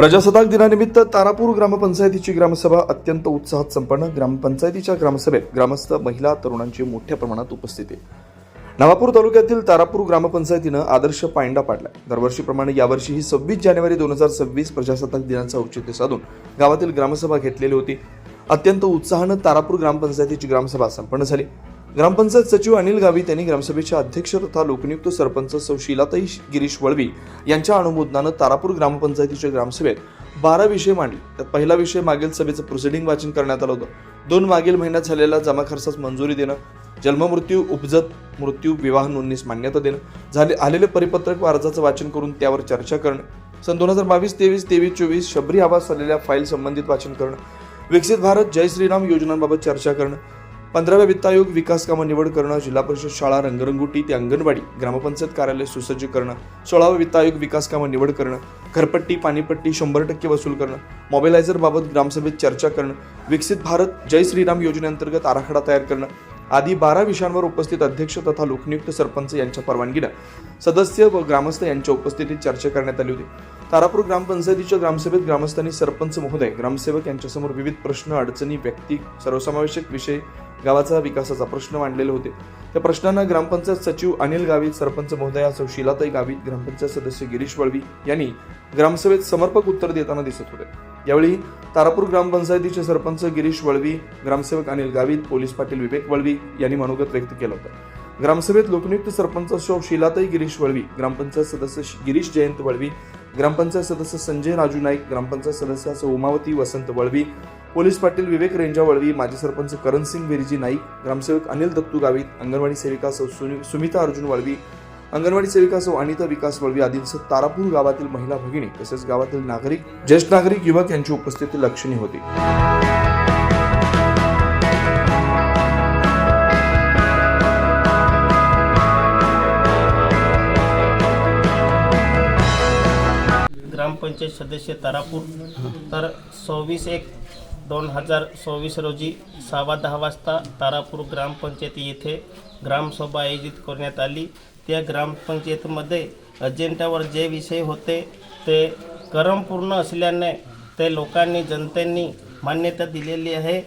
प्रजासत्ताक दिनानिमित्त तारापूर ग्रामपंचायतीची ग्रामसभा अत्यंत उत्साहात संपन्न. ग्रामपंचायतीच्या ग्रामसभेत ग्रामस्थ महिला तरुणांची मोठ्या प्रमाणात उपस्थिती. नवापूर तालुक्यातील तारापूर ग्रामपंचायतीनं आदर्श पायंडा पाडलाय. दरवर्षीप्रमाणे यावर्षीही सव्वीस जानेवारी दोन हजार सव्वीस प्रजासत्ताक दिनाचं औचित्य साधून गावातील ग्रामसभा घेतलेली होती. अत्यंत उत्साहानं तारापूर ग्रामपंचायतीची ग्रामसभा संपन्न झाली. ग्रामपंचायत सचिव अनिल गावित यांनी ग्रामसभेच्या अध्यक्ष तथा लोकनियुक्त सरपंच सौ शिलाताई गिरीश वळवी यांच्या अनुमोदनानं तारापूर ग्रामपंचायतीच्या ग्रामसभेत बारा विषय मांडले. त्यात पहिला विषय मागील सभेचं प्रोसिडिंग वाचन करण्यात आलं होतं. दोन मागील महिन्यात झालेल्या जमा खर्चास मंजुरी देणं जन्ममृत्यू उपजत मृत्यू विवाह नोंदणीस मान्यता देणं झाले आलेले परिपत्रक व अर्जाचं वाचन करून त्यावर चर्चा करणं सन दोन हजार बावीस तेवीस तेवीस चोवीस शबरी आवास झालेल्या फाईल संबंधित वाचन करणं विकसित भारत जय श्रीराम योजनांबाबत चर्चा करणं पंधराव्या वित्त आयोग विकास कामं निवड करणं जिल्हा परिषद शाळा रंगरंगोटी ते अंगणवाडी ग्रामपंचायत कार्यालय सुसज्ज करणं सोळावा वित्त आयोग विकास कामं निवड करणं घरपट्टी पाणीपट्टी शंभर टक्के वसूल करणं मोबाईलायझर बाबत ग्रामसभेत चर्चा करणं विकसित भारत जय श्रीराम योजनेअंतर्गत आराखडा तयार करणं आदी बारा विषयांवर उपस्थित अध्यक्ष तथा लोकनियुक्त सरपंच यांच्या परवानगीनं सदस्य व ग्रामस्थ यांच्या उपस्थितीत चर्चा करण्यात आली होती. तारापूर ग्रामपंचायतीच्या ग्रामसभेत ग्रामस्थांनी सरपंच महोदय ग्रामसेवक यांच्यासमोर विविध प्रश्न अडचणी व्यक्ती सर्वसमावेशक विषय गावाचा विकासाचा प्रश्न मांडलेले होते. त्या प्रश्नांना ग्रामपंचायत सचिव अनिल गावित सरपंच महोदयासह शिलाताई गावित ग्रामपंचायत सदस्य गिरीश वळवी यांनी ग्रामसभेत समर्पक उत्तर देताना दिसत होते. यावेळी तारापूर ग्रामपंचायतीचे सरपंच गिरीश वळवी ग्रामसेवक अनिल गावित पोलीस पाटील विवेक वळवी यांनी मनोगत व्यक्त केलं होतं. ग्रामसभेत लोकनियुक्त सरपंच सौ शिलाताई गिरीश वळवी ग्रामपंचायत सदस्य गिरीश जयंत वळवी ग्रामपंचायत सदस्य संजय राजू नाईक ग्रामपंचायत सदस्य उमावती वसंत वळवी पोलीस पाटील विवेक रेंजा वळवी माजी सरपंच करणसिंग विरिजी नाईक ग्रामसेवक अनिल दत्तू गावित अंगणवाडी सेविका सौ सुमिता अर्जुन वळवी अंगणवाडी सेविका सौ अनिता विकास वळवी आदींसह तारापूर गावातील महिला भगिनी तसेच गावातील नागरिक ज्येष्ठ नागरिक युवक यांची उपस्थिती लक्षणीय होती. ग्रामपंचायत सदस्य तारापूर. तर सव्वीस एक दोन हजार सव्वीस रोजी सहा दहा वाजता तारापूर ग्रामपंचायत येथे ग्रामसभा आयोजित करण्यात आली. त्या ग्रामपंचायतीमध्ये अजेंड्यावर जे विषय होते ते करमपूर्ण असल्याने ते लोकांनी जनतेनी मान्यता दिलेली आहे.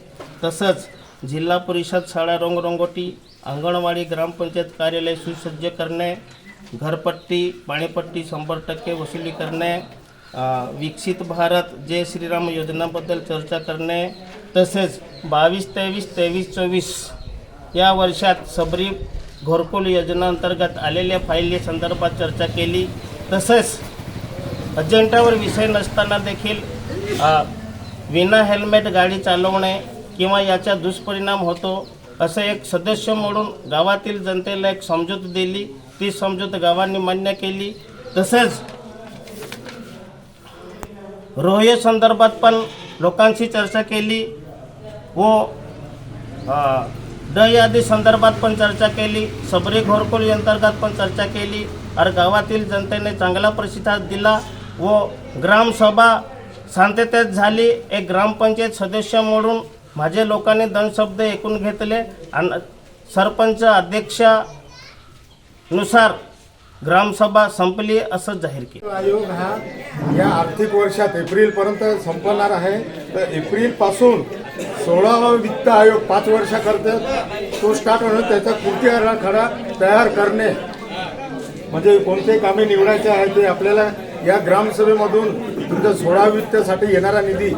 तसंच जिल्हा परिषद शाळा रंगरंगोटी अंगणवाडी ग्रामपंचायत कार्यालय सुसज्ज करणे घरपट्टी पाणीपट्टी शंभर टक्के वसुली करणे विकसित भारत जय श्रीराम योजनाबद्दल चर्चा करणे तसेच बावीस तेवीस तेवीस चोवीस या वर्षात सबरी घोरकुल योजनांतर्गत आलेल्या फायली संदर्भात चर्चा केली. तसेच अजेंटावर विषय नसताना देखील विना हेल्मेट गाडी चालवणे किंवा याचा दुष्परिणाम होतो असं एक सदस्य म्हणून गावातील जनतेला एक समजूत दिली. ती समजूत गावांनी मान्य केली. तसेच रोहे संदर्भात पण लोकांशी चर्चा केली व ड यादी संदर्भात पण चर्चा केली. सबरी घोरकुल अंतर्गत पण चर्चा केली. और गावातील जनतेने चांगला प्रतिसाद दिला व ग्रामसभा शांततेत झाली. एक ग्रामपंचायत सदस्य म्हणून माझे लोकांनी शब्द ऐकून घेतले. आणि सरपंच अध्यक्षानुसार ग्रामसभा संपली असं जाहीर केलं. आयोग हा या आर्थिक वर्षात एप्रिलपर्यंत संपणार आहे. तर एप्रिलपासून सोळावा वित्त आयोग पाच वर्षाकरता तो स्टार्ट होणं त्याचा कृती आराखडा तयार करणे. म्हणजे कोणते कामे निवडायचे आहे ते आपल्याला या ग्रामसभेमधून तुमच्या सोळा वित्तसाठी येणारा निधी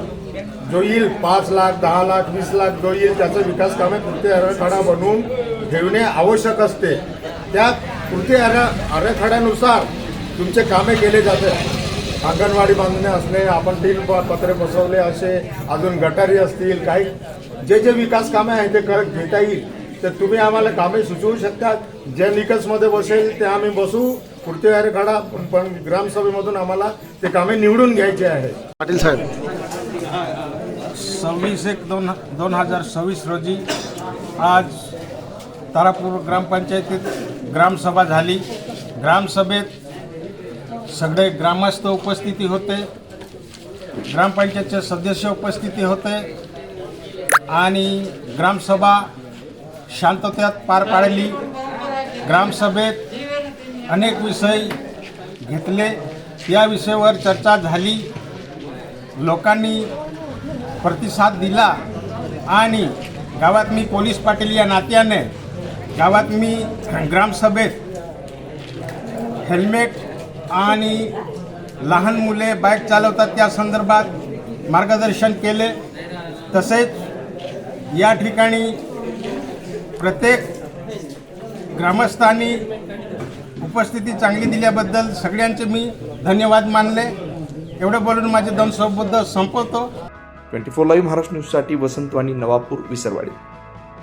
जो येईल पाच लाख दहा लाख वीस लाख जो येईल त्याचा विकास कामे कृती आराखडा बनवून ठेवणे आवश्यक असते. त्यात कृती आरा आराखड्यानुसार तुमचे कामे केले जाते. अंगणवाडी बांधणे असणे आपण तीन प- पत्रे बसवले असे अजून गटारी असतील काही जे जे विकास कामे आहे ते कर घेता येईल. तर तुम्ही आम्हाला कामे सुचवू शकता जे निकसमध्ये बसेल ते आम्ही बसू. कृती आराखडा पण- पण ग्रामसभेमधून आम्हाला ते कामे निवडून घ्यायचे आहे. पाटील साहेब. सव्वीस एक दोन दोन हजार सव्वीस रोजी आज तारापूर ग्रामपंचायतीत ग्रामसभा झाली. ग्रामसभेत सगळे ग्रामस्थ उपस्थिती होते. ग्रामपंचायतचे सदस्य उपस्थिती होते. आणि ग्रामसभा शांततेत पार पाडली. ग्रामसभेत अनेक विषय घेतले. या विषयावर चर्चा झाली. लोकांनी प्रतिसाद दिला. आणि गावात मी पोलीस पाटील या नात्याने गावात मी ग्रामसभेत हेल्मेट आणि लहान मुले बाईक चालवतात त्या संदर्भात मार्गदर्शन केले. तसेच या ठिकाणी प्रत्येक ग्रामस्थांनी उपस्थिती चांगली दिल्याबद्दल सगळ्यांचे मी धन्यवाद मानले. एवढं बोलून माझे दोन संबद्ध संपवतो. ट्वेंटी फोर लाईव्ह महाराष्ट्र न्यूजसाठी वसंतवाणी नवापूर विसरवाडी.